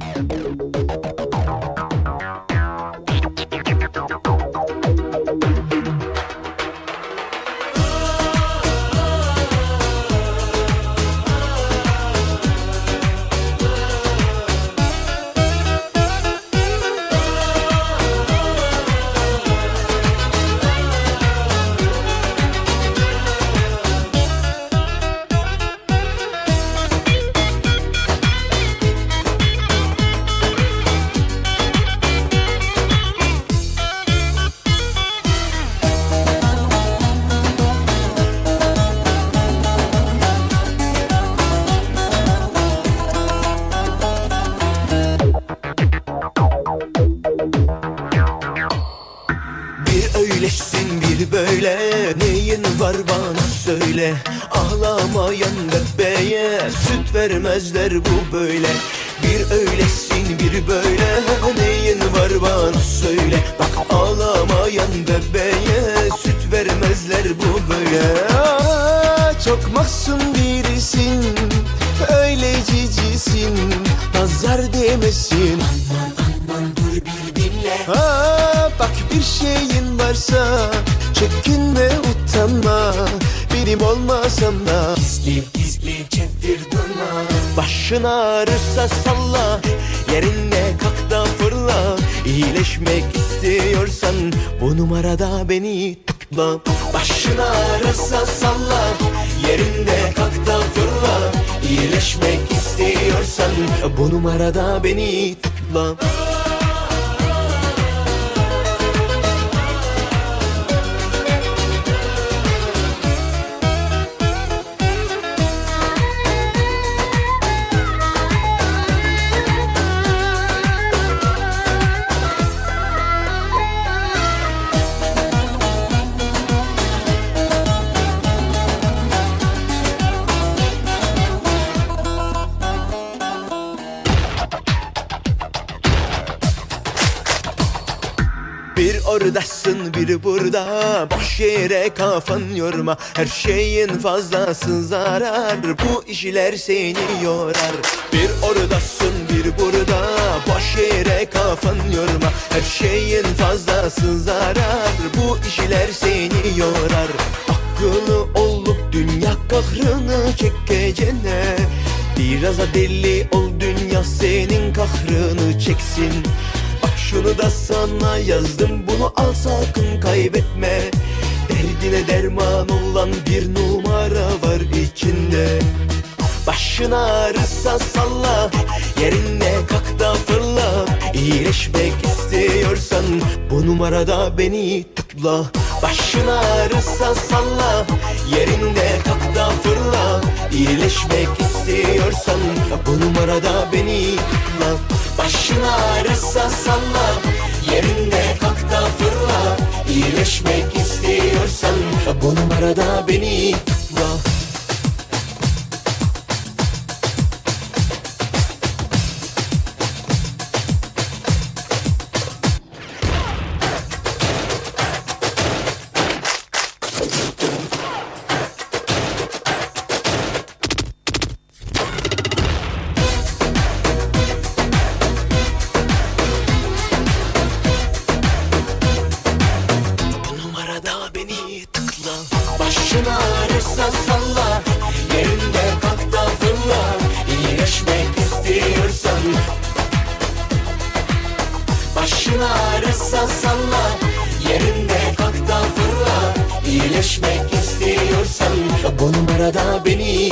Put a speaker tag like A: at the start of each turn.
A: Thank you. Böyle Neyin var bana söyle. Ağlamayan bebeğe Süt vermezler bu böyle. Bir öylesin bir böyle Neyin var bana söyle. Bak ağlamayan bebeğe Süt vermezler bu böyle. Aa, Çok mahzun birisin Öyle cicisin. Nazar demesin Aman aman dur bir dinle. Ha, bak bir şeyin varsa çekinme utanma benim olmasam da. Gizli gizli çevir durma. Başın ağrırsa salla Yerinde kalk da fırla. İyileşmek istiyorsan Bu numarada beni tıkla Başın ağrırsa salla Yerinde kalk da fırla. İyileşmek istiyorsan Bu numarada beni tıkla Bir oradasın bir burada. Boş yere kafan yorma Her şeyin fazlası zarar. Bu işler seni yorar. Bir oradasın bir burada. Boş yere kafan yorma Her şeyin fazlası zarar. Bu işler seni yorar. Akıllı olup dünya kahrını çekeceğine Biraz da deli ol dünya senin kahrını çeksin da sana yazdım. Bunu al sakın kaybetme. Derdine derman olan bir numara var içinde. Başın ağrısa salla Yerinde kalk da fırla. İyileşmek istiyorsan Bu numarada beni tıkla. Başın ağrısa salla Yerinde kalk da fırla. İyileşmek istiyorsan Bu numarada beni tıkla Başın ağrısa salla Yerinde kalk da fırla. İyileşmek istiyorsan Bu numarada beni tıkla Başın ağrırsa salla. Yerinde kalk da fırla İyileşmek istiyorsan. Başın ağrırsa salla Yerinde kalk da fırla İyileşmek istiyorsan. Bu numarada beni